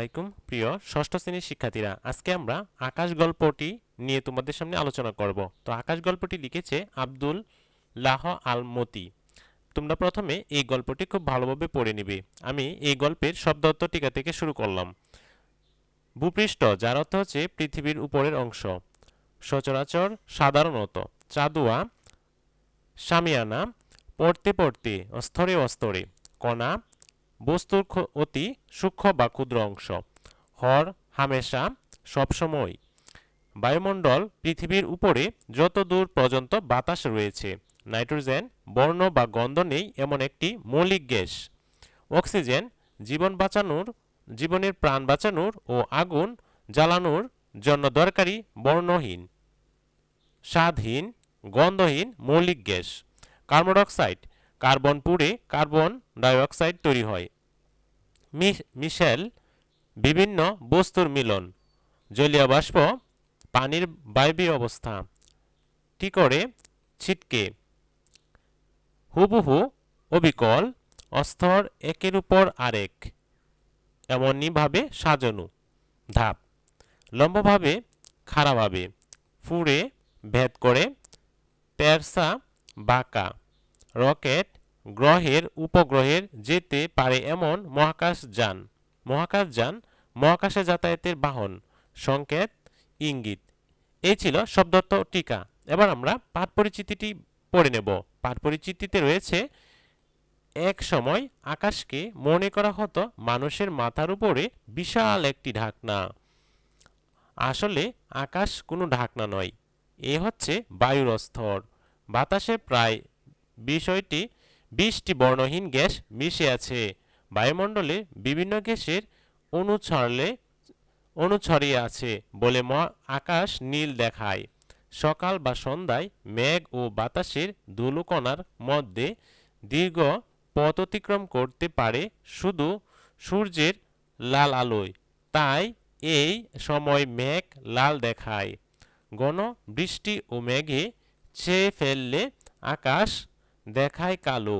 আলাইকুম। প্রিয় ষষ্ঠ শ্রেণির শিক্ষার্থীরা, আজকে আমরা আকাশ গল্পটি নিয়ে তোমাদের সামনে আলোচনা করব। তো আকাশ গল্পটি লিখেছে আব্দুল লাহ আল মতি তোমরা প্রথমে এই গল্পটি খুব ভালোভাবে পড়ে নিবে। আমি এই গল্পের শব্দার্থ টিকা থেকে শুরু করলাম। ভূপৃষ্ঠ, যার অর্থ হচ্ছে পৃথিবীর উপরের অংশ। সচরাচর সাধারণত চাঁদুয়া, সামিয়ানা, পড়তে পড়তে স্তরে অস্তরে কণা বস্তুর অতি সূক্ষ্ম বা ক্ষুদ্র অংশ। হর, হামেশা সবসময় বায়ুমণ্ডল পৃথিবীর উপরে যত দূর পর্যন্ত বাতাস রয়েছে, নাইট্রোজেন, বর্ণ বা গন্ধ নেই এমন একটি মৌলিক গ্যাস। অক্সিজেন, জীবন বাঁচানোর, জীবনের প্রাণ বাঁচানোর ও আগুন জ্বালানোর জন্য দরকারি বর্ণহীন স্বাদহীন গন্ধহীন মৌলিক গ্যাস। কার্বন ডাইঅক্সাইড কার্বন পুড়ে কার্বন ডাইঅক্সাইড তৈরি হয়। মিশেল বিভিন্ন বস্তুর মিলন, জলীয় বাষ্প, পানির বায়বীয় অবস্থা টি করে? ছিটকে। হুবহু অবিকল অস্তর একের উপর আরেক, এমনইভাবে সাজানো। ধাপ। লম্বভাবে, খাড়াভাবে, ফুড়ে, ভেদ করে তেরসা বাঁকা। রকেট গ্রহের উপগ্রহের যেতে পারে এমন মহাকাশযান মহাকাশযান মহাকাশে যাতায়াতের বাহন, সংকেত, ইঙ্গিত। এই ছিল শব্দত্ব টিকা। এবার আমরা পাঠ পরিচিতিটি পড়ে নেব। পাঠ পরিচিতিতে রয়েছে, এক সময় আকাশকে মনে করা হতো মানুষের মাথার উপরে বিশাল একটি ঢাকনা। আসলে আকাশ কোনো ঢাকনা নয়, এ হচ্ছে বায়ুর স্তর। বাতাসে প্রায় বিষয়টি বিশটি বর্ণহীন গ্যাস মিশে আছে। বায়ুমণ্ডলে বিভিন্ন গ্যাসের অণু ছড়লে, অণু ছড়িয়ে আছে বলে আকাশ নীল দেখায়। সকাল বা সন্ধ্যায় মেঘ ও বাতাসের ধুলোকণার মধ্যে দীর্ঘ পথ অতিক্রম করতে পারে শুধু সূর্যের লাল আলোয়। তাই এই সময় মেঘ লাল দেখায়। ঘন বৃষ্টি ও মেঘে ছেয়ে ফেললে আকাশ দেখায় কালো।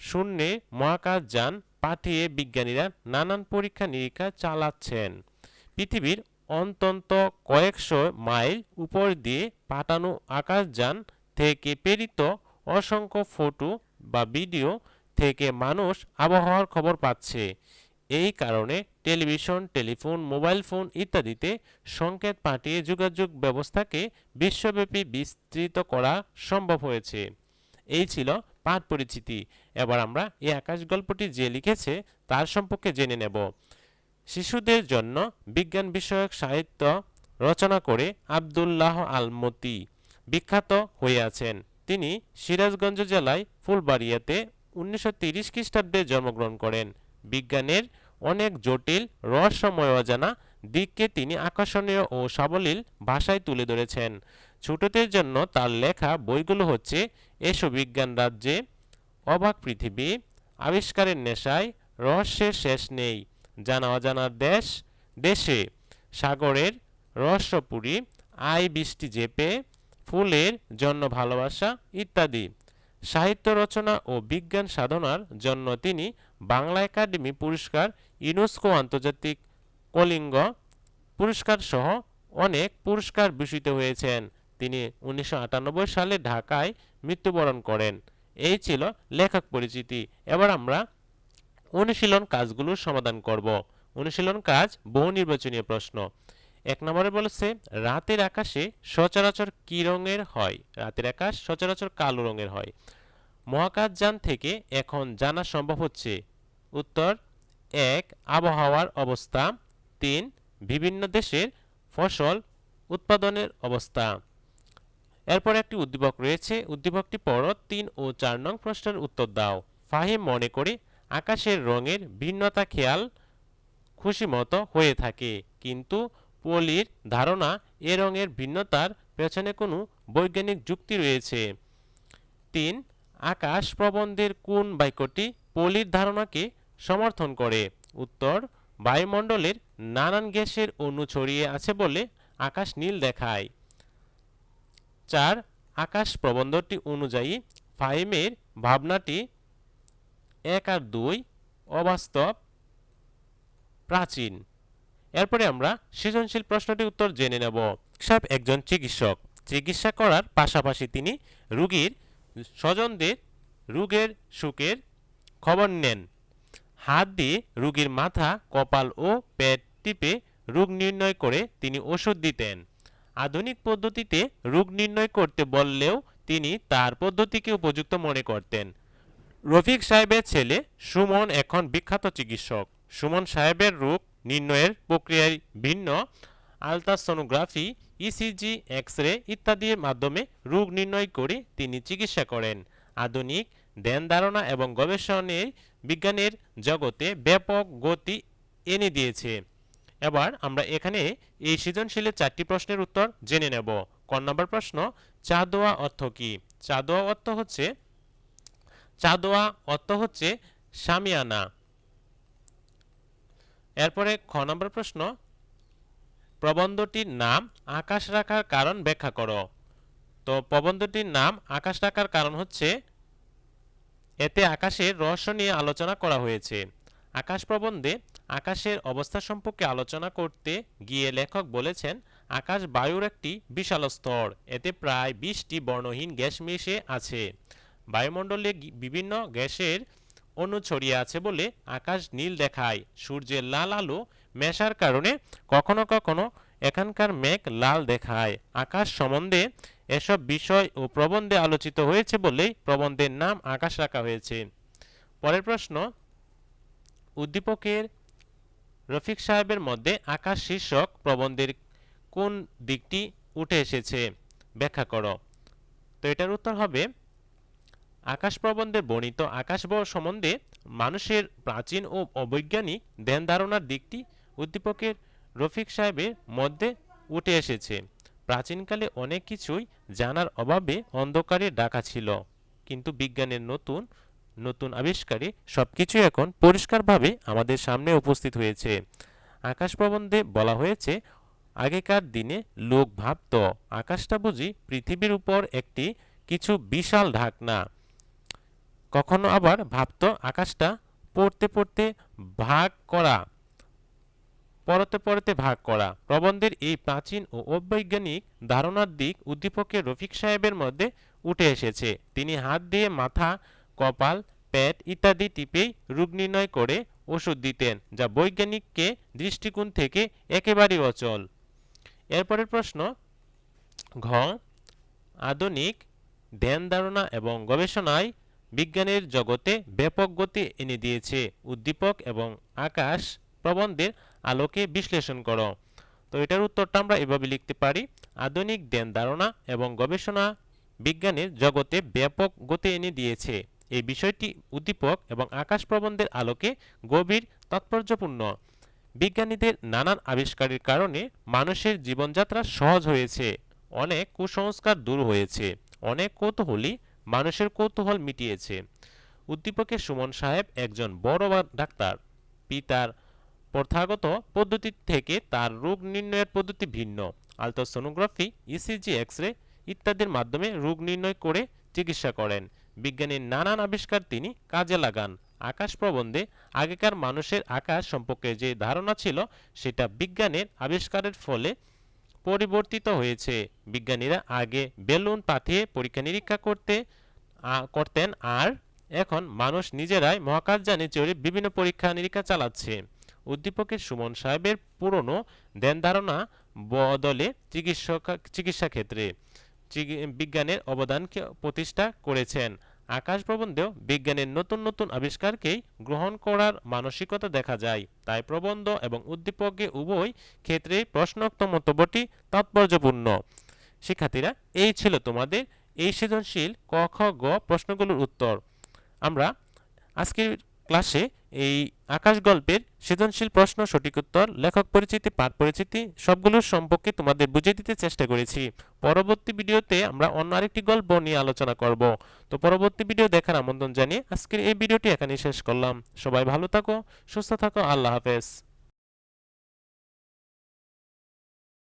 শূন্যে মহাকাশযান পাঠিয়ে বিজ্ঞানীরা নানান পরীক্ষা নিরীক্ষা চালাচ্ছেন। পৃথিবীর অন্তত কয়েকশো মাইল উপর দিয়ে পাঠানো আকাশযান থেকে প্রেরিত অসংখ্য ফটো বা ভিডিও থেকে মানুষ আবহাওয়ার খবর পাচ্ছে। এই কারণে টেলিভিশন, টেলিফোন, মোবাইল ফোন ইত্যাদিতে সংকেত পাঠিয়ে যোগাযোগ ব্যবস্থাকে বিশ্বব্যাপী বিস্তৃত করা সম্ভব হয়েছে। এই ছিল পাঠ পরিচিতি। এবার আমরা এই আকাশ গল্পটি যে লিখেছে তার সম্পর্কে জেনে নেব। শিশুদের জন্য বিজ্ঞান বিষয়ক সাহিত্য রচনা করে আবদুল্লাহ আলমতি বিখ্যাত হয়ে আছেন। তিনি সিরাজগঞ্জ জেলায় ফুলবাড়িয়াতে উনিশশো তিরিশ খ্রিস্টাব্দে জন্মগ্রহণ করেন। বিজ্ঞানের অনেক জটিল, রহস্যময় অজানা দিককে তিনি আকর্ষণীয় ও সাবলীল ভাষায় তুলে ধরেছেন। ছোটদের জন্য তার লেখা বইগুলো হচ্ছে এসো বিজ্ঞান রাজ্যে, অবাক পৃথিবী, আবিষ্কারের নেশায়, রহস্যের শেষ নেই, জানা অজানার দেশ, দেশে, সাগরের রহস্যপুরী আই বৃষ্টি জেপে, ফুলের জন্য ভালোবাসা ইত্যাদি। সাহিত্য রচনা ও বিজ্ঞান সাধনার জন্য তিনি বাংলা একাডেমি পুরস্কার, ইউনেস্কো আন্তর্জাতিক কলিঙ্গ পুরস্কার সহ অনেক পুরস্কার ভূষিত হয়েছেন। তিনি উনিশশো আটানব্বই সালে ঢাকায় মৃত্যুবরণ করেন। এই ছিল লেখক পরিচিতি। এবার আমরা অনুশীলন কাজগুলোর সমাধান করব। অনুশীলন কাজ বহু নির্বাচনীয় প্রশ্ন। এক নম্বরে বলেছে, রাতের আকাশে সচরাচর কি রঙের হয়? রাতের আকাশ সচরাচর কালো রঙের হয়। মহাকাশযান থেকে এখন জানা সম্ভব হচ্ছে, উত্তর, এক, আবহাওয়ার অবস্থা, তিন, বিভিন্ন দেশের ফসল উৎপাদনের অবস্থা। এরপর একটি উদ্দীপক রয়েছে। উদ্দীপকটি পড়ো তিন ও চার নং প্রশ্নের উত্তর দাও। ফাহিম মনে করে আকাশের রঙের ভিন্নতা খেয়াল খুশিমতো হয়ে থাকে। কিন্তু পলির ধারণা এ রঙের ভিন্নতার পেছনে কোনো বৈজ্ঞানিক যুক্তি রয়েছে। তিন, আকাশ প্রবন্ধের কোন বাক্যটি পলির ধারণাকে সমর্থন করে? উত্তর, বায়ুমণ্ডলের নানান গ্যাসের অণু ছড়িয়ে আছে বলে আকাশ নীল দেখায়। চার আকাশ প্রবন্ধটি অনুযায়ী ফাহিমের ভাবনাটি এক আর দুই অবাস্তব, প্রাচীন। এরপরে আমরা সৃজনশীল প্রশ্নটির উত্তর জেনে নেব। সাহেব একজন চিকিৎসক। চিকিৎসা করার পাশাপাশি তিনি রুগীর স্বজনদের রোগের সুখের খবর নেন। হাত দিয়ে রুগীর মাথা, কপাল ও পেট টিপে রোগ নির্ণয় করে তিনি ওষুধ দিতেন। আধুনিক পদ্ধতিতে রোগ নির্ণয় করতে বললেও তিনি তার পদ্ধতিকে উপযুক্ত মনে করতেন। রফিক সাহেবের ছেলে সুমন এখন বিখ্যাত চিকিৎসক। সুমন সাহেবের রোগ নির্ণয়ের প্রক্রিয়ায় ভিন্ন। আলট্রাসোনোগ্রাফি ইসিজি এক্স রে ইত্যাদির মাধ্যমে রোগ নির্ণয় করে তিনি চিকিৎসা করেন। আধুনিক, ধ্যান ধারণা এবং গবেষণের বিজ্ঞানের জগতে ব্যাপক গতি এনে দিয়েছে। এবার আমরা এখানে এই সৃজনশীলের চারটি প্রশ্নের উত্তর জেনে নেব। ক নম্বর প্রশ্ন, চা দোয়া অর্থ কী? চা দোয়া অর্থ হচ্ছে, চা চাঁদোয়া অর্থ হচ্ছে সামিয়ানা এরপরে খ নম্বর প্রশ্ন, প্রবন্ধটির নাম আকাশ রাখার কারণ ব্যাখ্যা করো। তো প্রবন্ধটির নাম আকাশ রাখার কারণ হচ্ছে, এতে আকাশের রহস্য নিয়ে আলোচনা করা হয়েছে। আকাশ প্রবন্ধে আকাশের অবস্থা সম্পর্কে আলোচনা করতে গিয়ে লেখক বলেছেন, আকাশ বায়ুর একটি বিশাল স্তর। এতে প্রায় বিশটি বর্ণহীন গ্যাস মিশে আছে। বায়ুমণ্ডলে বিভিন্ন গ্যাসের অণু ছড়িয়ে আছে বলে আকাশ নীল দেখায়। সূর্যের লাল আলো মেশার কারণে কখনো কখনো এখানকার মেঘ লাল দেখায়। আকাশ সম্বন্ধে এসব বিষয় ও প্রবন্ধে আলোচিত হয়েছে বলেই প্রবন্ধের নাম আকাশ রাখা হয়েছে। পরের প্রশ্ন, উদ্দীপকের রফিক সাহেবের মধ্যে আকাশ শীর্ষক প্রবন্ধের কোন দিকটি উঠে এসেছে, ব্যাখ্যা করো। তো এটার উত্তর হবে, আকাশ প্রবন্ধে বর্ণিত আকাশ সম্বন্ধে মানুষের প্রাচীন ও অবৈজ্ঞানিক ধ্যান ধারণার দিকটি উদ্দীপকের রফিক সাহেবের মধ্যে উঠে এসেছে। প্রাচীনকালে অনেক কিছুই জানার অভাবে অন্ধকারে ডাকা ছিল, কিন্তু বিজ্ঞানের নতুন নতুন আবিষ্কারে সবকিছু এখন পরিষ্কারভাবে আমাদের সামনে উপস্থিত হয়েছে। আকাশ প্রবন্ধে বলা হয়েছে, আগেকার দিনে লোক ভাবত, আকাশটা বুঝি পৃথিবীর উপর একটি কিছু বিশাল ঢাকনা। কখনো আবার ভাবত আকাশটা পড়তে পড়তে ভাগ করা পরতে পরতে ভাগ করা। প্রবন্ধের এই প্রাচীন ও অবৈজ্ঞানিক ধারণার দিক উদ্দীপকের রফিক সাহেবের মধ্যে উঠে এসেছে। তিনি হাত দিয়ে মাথা কপাল, পেট ইত্যাদি টিপেই রোগ নির্ণয় করে ওষুধ দিতেন, যা বৈজ্ঞানিককে দৃষ্টিকোণ থেকে একেবারেই অচল। এরপরের প্রশ্ন, ঘ, আধুনিক ধ্যান ধারণা এবং গবেষণায় বিজ্ঞানের জগতে ব্যাপক গতি এনে দিয়েছে। উদ্দীপক এবং আকাশ প্রবন্ধের আলোকে বিশ্লেষণ করো। তো এটার উত্তরটা আমরা এভাবে লিখতে পারি, আধুনিক ধ্যান ধারণা এবং গবেষণা বিজ্ঞানের জগতে ব্যাপক গতি এনে দিয়েছে। এই বিষয়টি উদ্দীপক এবং আকাশ প্রবন্ধের আলোকে গভীর, তাৎপর্যপূর্ণ। বিজ্ঞানীদের নানান আবিষ্কারের কারণে মানুষের জীবনযাত্রা সহজ হয়েছে, অনেক কুসংস্কার দূর হয়েছে, অনেক কৌতূহলী মানুষের কৌতূহল মিটিয়েছে। উদ্দীপকের সুমন সাহেব একজন বড় ডাক্তার। পিতার প্রথাগত পদ্ধতি থেকে তার রোগ নির্ণয়ের পদ্ধতি ভিন্ন। আলট্রাসোনোগ্রাফি ইসিজি এক্স রে ইত্যাদির মাধ্যমে রোগ নির্ণয় করে চিকিৎসা করেন। বিজ্ঞানীর নানান আবিষ্কার তিনি কাজে লাগান। আকাশ প্রবন্ধে আগেকার মানুষের আকাশ সম্পর্কে যে ধারণা ছিল, সেটা বিজ্ঞানের আবিষ্কারের ফলে পরিবর্তিত হয়েছে। বিজ্ঞানীরা আগে বেলুন পাঠিয়ে পরীক্ষা নিরীক্ষা করতে করতেন, আর এখন মানুষ নিজেরাই মহাকাশ মহাকাশযানে চড়ে বিভিন্ন পরীক্ষা নিরীক্ষা চালাচ্ছে। উদ্দীপকের সুমন সাহেবের পুরনো ধ্যান ধারণা বদলে চিকিৎসক, চিকিৎসা ক্ষেত্রে। বিজ্ঞানের অবদানকে প্রতিষ্ঠা করেছেন। আকাশ প্রবন্ধেও বিজ্ঞানের নতুন নতুন আবিষ্কারকেই গ্রহণ করার মানসিকতা দেখা যায়। তাই প্রবন্ধ এবং উদ্দীপকে উভয় ক্ষেত্রেই প্রশ্নোক্ত মন্তব্যটি তাৎপর্যপূর্ণ। শিক্ষার্থীরা, এই ছিল তোমাদের এই সৃজনশীল ক, খ, গ প্রশ্নগুলোর উত্তর। আমরা আজকের ক্লাসে এই আকাশ গল্পের সৃজনশীল প্রশ্ন, সঠিক উত্তর, লেখক পরিচিতি, পাঠ পরিচিতি সবগুলোর সম্পর্কে তোমাদের বুঝিয়ে দিতে চেষ্টা করেছি। পরবর্তী ভিডিওতে আমরা অন্য আরেকটি গল্প নিয়ে আলোচনা করব। তো পরবর্তী ভিডিও দেখার আমন্ত্রণ জানিয়ে আজকের এই ভিডিওটি এখানেই শেষ করলাম। সবাই ভালো থাকো, সুস্থ থাকো, আল্লাহ হাফেজ।